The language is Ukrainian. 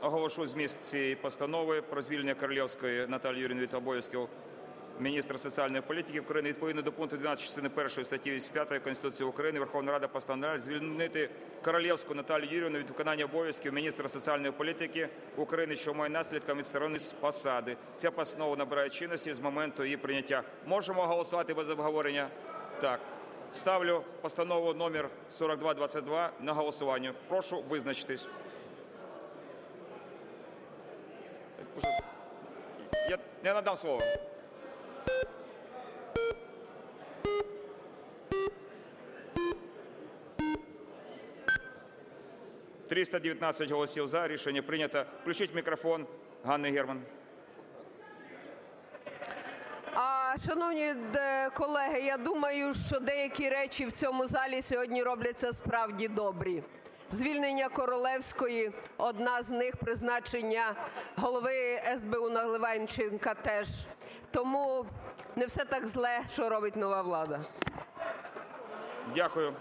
оголошу зміст цієї постанови про звільнення Королевської Наталії Юріївни від обов'язків міністра соціальної політики України відповідно до пункту 12 частини 1 статті 85 Конституції України Верховна Рада постановляє звільнити Королевську Наталію Юріївну від виконання обов'язків міністра соціальної політики України, що має наслідком відсторонення з посади. Ця постанова набирає чинності з моменту її прийняття. Можемо голосувати без обговорення? Так. Ставлю постанову номер 4222 на голосування. Прошу визначитись. Я не надам слово. «319 голосів за. Рішення прийнято. Включіть мікрофон Ганни Герман. Шановні колеги, я думаю, що деякі речі в цьому залі сьогодні робляться справді добрі. Звільнення Королевської – одна з них, призначення голови СБУ Наливайченка теж. Тому не все так зле, що робить нова влада. Дякую.